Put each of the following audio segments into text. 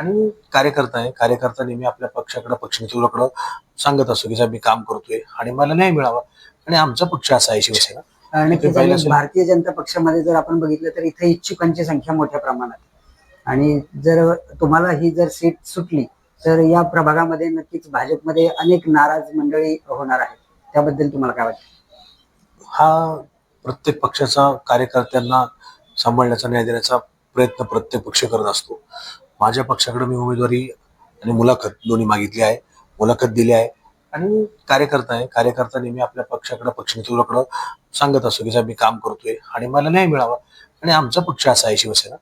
आणि कार्यकर्ता आहे. कार्यकर्ता नेहमी आपल्या पक्षाकडे पक्षनेतृत्वाकडे सांगत असतो की साहेब मी काम करतोय आणि मला न्याय मिळावा. आणि आमचा पक्ष असा आहे शिवसेना. आणि. भारतीय जनता पक्षामध्ये जर आपण बघितलं तर इथे इच्छुकांची संख्या मोठ्या प्रमाणात. आणि जर तुम्हाला ही जर सीट सुटली तर या प्रभागामध्ये नक्कीच भाजपमध्ये अनेक नाराज मंडळी होणार आहेत. त्याबद्दल तुम्हाला काय वाटतं? हा प्रत्येक पक्षाचा कार्यकर्त्यांना सांभाळण्याचा न्याय देण्याचा प्रयत्न प्रत्येक पक्ष करत असतो. माझ्या पक्षाकडे मी उमेदवारी आणि मुलाखत दोन्ही मागितली आहे. मुलाखत दिली आहे. आणि कार्यकर्ता आहे. कार्यकर्ता नेहमी आपल्या पक्षाकडे पक्षनेतृत्वाकडे सांगत असतो की साहेब मी काम करतोय आणि मला न्याय मिळावा. आणि आमचा पक्ष असा आहे शिवसेना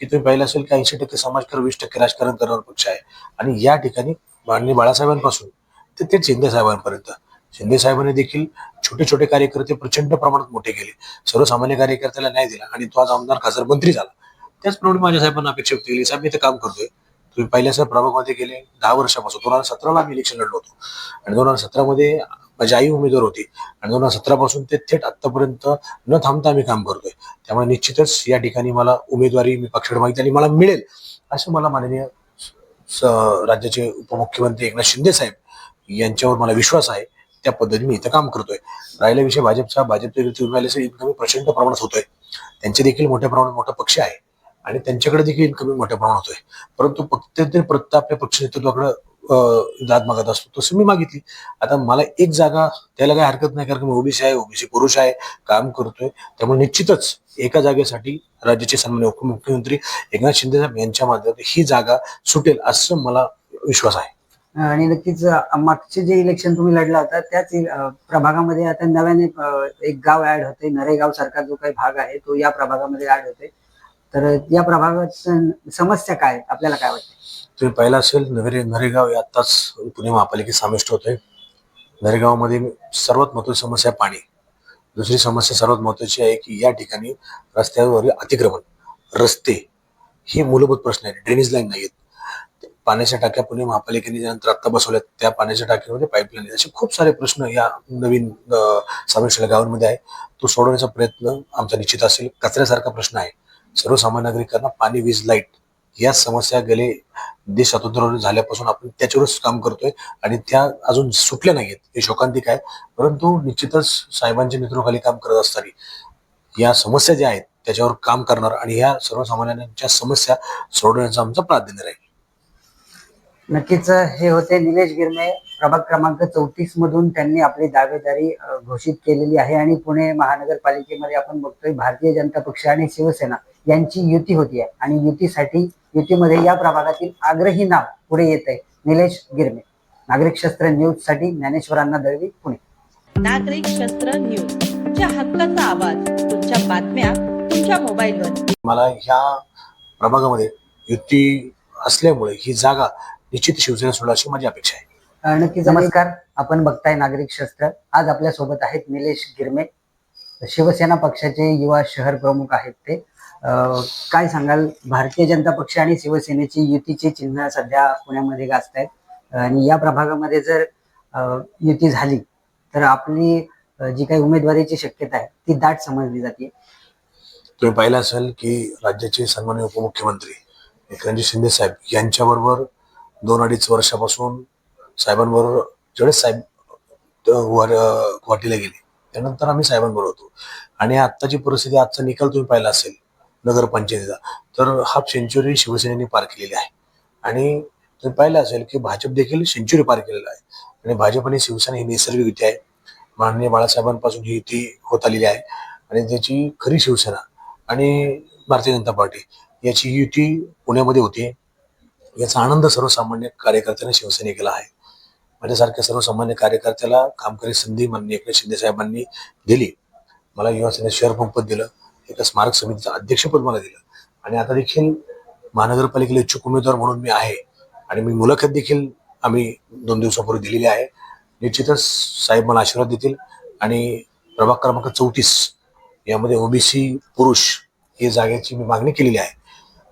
की तुम्ही पाहिलं असेल की ऐंशी टक्के समाजकर वीस टक्के राजकारण करणारा पक्ष आहे. आणि या ठिकाणी माननीय बाळासाहेबांपासून ते ते शिंदे साहेबांपर्यंत. शिंदे साहेबांनी देखील छोटे छोटे कार्यकर्ते प्रचंड प्रमाणात मोठे केले. सर्वसामान्य कार्यकर्त्याला न्याय दिला आणि तो आज आमदार खासदार मंत्री झाला. त्याचप्रमाणे माझ्या साहेबांना अपेक्षा व्यक्त केली. साहेब मी ते काम करतोय. तुम्ही पहिल्या प्रभागमध्ये गेले दहा वर्षापासून. दोन हजार सतराला आम्ही इलेक्शन लढलो होतो. आणि दोन हजार सतरामध्ये माझी आई उमेदवार होती. आणि दोन हजार सतरापासून ते थेट आतापर्यंत न थांबता आम्ही काम करतोय. त्यामुळे निश्चितच या ठिकाणी मला उमेदवारी मी पक्षाकडे मागितली आणि मला मिळेल असं मला माननीय स- राज्याचे उपमुख्यमंत्री एकनाथ शिंदे साहेब यांच्यावर मला विश्वास आहे. त्या पद्धतीने मी इथं काम करतोय. राहिला विषय भाजपचा भाजपचे प्रचंड प्रमाणात होतोय. त्यांचे देखील मोठ्या प्रमाणात मोठा पक्ष आहे. आणि त्यांच्याकडे देखील इन्कमिंग मोठ्या प्रमाणात होतोय. परंतु प्रत्येक प्रत्येक आपल्या पक्ष नेतृत्वाकडे जात मागत असतो तसं मी मागितली. आता मला एक जागा त्याला काही हरकत नाही कारण मी ओबीसी आहे ओबीसी पुरुष आहे काम करतोय. त्यामुळे निश्चितच एका जागेसाठी राज्याचे सन्मान्य उपमुख्यमंत्री एकनाथ शिंदे साहेब यांच्या माध्यमातून ही जागा सुटेल असं मला विश्वास आहे. आणि नक्कीच मागचे जे इलेक्शन तुम्ही लढला होता त्याच प्रभागामध्ये आता नव्याने एक गाव ऍड होते नरेगाव सारखा जो काही भाग आहे तो या प्रभागामध्ये ऍड होते तर या प्रभागात समस्या काय? आपल्याला काय वाटतं तुम्ही पाहिलं असेल नरे नरेगाव हे आत्ताच पुणे महापालिकेत समाविष्ट होते नरेगावमध्ये सर्वात महत्वाची समस्या आहे पाणी. दुसरी समस्या सर्वात महत्वाची आहे की या ठिकाणी रस्त्यावरील अतिक्रमण रस्ते हे मूलभूत प्रश्न आहे ड्रेनेज लाईन नाहीत पाण्याच्या टाक्या पुणे महापालिकेने ज्यानंतर आत्ता बसवल्यात त्या पाण्याच्या टाक्यामध्ये पाईपलाईन असे खूप सारे प्रश्न या नवीन समाविष्ट गावांमध्ये आहे. तो सोडवण्याचा प्रयत्न आमचा निश्चित असेल. कचऱ्यासारखा प्रश्न आहे. सर्वसामान्य नागरिकांना पाणी वीज लाइट या समस्या गेले देश स्वातंत्र्य झाल्यापासून आपण त्याच्यावरच काम करतोय आणि त्या अजून सुटल्या नाहीयेत. हे शोकांतिक आहे. परंतु निश्चितच साहेबांच्या नेतृत्वाखाली काम करत असताना या समस्या ज्या आहेत त्याच्यावर काम करणार आणि या सर्वसामान्यांच्या समस्या सोडवण्याचा आमचा प्राधान्य राहील. नक्कीच हे होते निलेश गिरणे प्रभाग क्रमांक चौतीस मधून त्यांनी आपली दावेदारी घोषित केलेली आहे. आणि पुणे महानगरपालिकेमध्ये आपण बघतोय भारतीय जनता पक्ष आणि शिवसेना यांची युती होती आहे. आणि युतीसाठी युतीमध्ये या प्रभागातील आग्रही नाव पुढे येत आहे. निलेश गिरणे नागरिक शस्त्र न्यूजसाठी ज्ञानेश्वरांना दळवी पुणे. नागरिक शस्त्र न्यूज. तुमच्या हक्काचा आवाज तुमच्या बातम्या तुमच्या मोबाईलवर. मला ह्या प्रभागामध्ये युती असल्यामुळे ही जागा निश्चित शिवसेना सोडा अशी माझी अपेक्षा आहे. नक्कीच. नमस्कार. आपण बघताय नागरिक शस्त्र. आज आपल्यासोबत आहेत निलेश गिरमे. शिवसेना पक्षाचे युवा शहर प्रमुख आहेत ते. काय सांगाल? भारतीय जनता पक्ष आणि शिवसेनेची युतीचे चिन्ह सध्या पुण्यामध्ये गाजत आहेत आणि या प्रभागामध्ये जर युती झाली तर आपली जी काही उमेदवारीची शक्यता आहे ती दाट समजली जाते. तुम्ही पाहिलं असेल की राज्याचे सन्मान्य उपमुख्यमंत्री एकनाथजी शिंदे साहेब यांच्याबरोबर दोन अडीच वर्षापासून साहेबांबरोबर ज्यावेळेस साहेब वर गुवाहाटीला गेले त्यानंतर आम्ही साहेबांबरोबर होतो. आणि आत्ताची परिस्थिती आजचा निकाल तुम्ही पाहिला असेल नगरपंचायतीचा तर हाफ सेंचुरी शिवसेनेने पार केलेली आहे. आणि तुम्ही पाहिलं असेल की भाजप देखील सेंचुरी पार केलेला आहे. आणि भाजप आणि शिवसेना ही नैसर्गिक युती आहे माननीय बाळासाहेबांपासून ही युती होत आलेली आहे. आणि त्याची खरी शिवसेना आणि भारतीय जनता पार्टी याची युती पुण्यामध्ये होती. याचा आनंद सर्वसामान्य कार्यकर्त्यांना शिवसेनेला आहे. माझ्यासारख्या सर्वसामान्य कार्यकर्त्याला कामकरी संधी म्हणणे एकनाथ शिंदे साहेबांनी दिली. मला युवा सेनेत शहर पंपद दिलं. एका स्मारक समितीचं अध्यक्षपद मला दिलं. आणि आता देखील महानगरपालिकेला इच्छुक उमेदवार म्हणून मी आहे. आणि मी मुलाखत देखील आम्ही दोन दिवसापूर्वी दिलेली आहे. निश्चितच साहेब मला आशीर्वाद देतील. आणि प्रभाग क्रमांक चौतीस यामध्ये ओबीसी पुरुष हे जागेची मी मागणी केलेली आहे.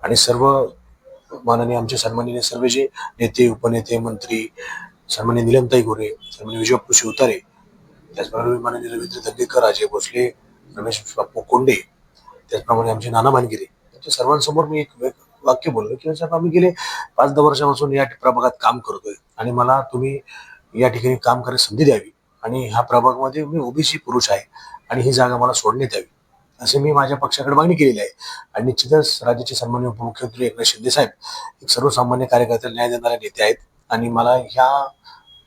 आणि सर्व माननीय आमचे सन्माननीय सर्व जे नेते उपनेते मंत्री सन्मान्य निलमताई गोरे सन्मान्य विजयबापू शिवतारे त्याचप्रमाणे माननीय रवींद्र दंगेकर अजय भोसले रमेश बाप्पू कोंडे त्याचप्रमाणे आमचे नाना भानगिरे. त्यांच्या सर्वांसमोर मी एक वाक्य बोललो की साहेब आम्ही गेले पाच दहा वर्षापासून या प्रभागात काम करतोय आणि मला तुम्ही या ठिकाणी काम करायची संधी द्यावी आणि ह्या प्रभागामध्ये मी ओबीसी पुरुष आहे आणि ही जागा मला सोडण्यात यावी. असे मी माझ्या पक्षाकडे मागणी केलेली आहे. आणि निश्चितच राज्याचे सन्मान्य उपमुख्यमंत्री एकनाथ शिंदे साहेब एक सर्वसामान्य कार्यकर्त्याला न्याय देणारे नेते आहेत. आणि मला ह्या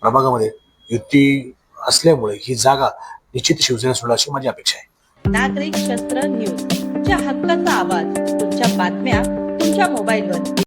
प्रभागामध्ये युती असल्यामुळे ही जागा निश्चित शिवसेना सोडा अशी माझी अपेक्षा आहे. नागरिक शस्त्र न्यूज. तुमच्या हक्काचा आवाज तुमच्या बातम्या तुमच्या मोबाईलवर.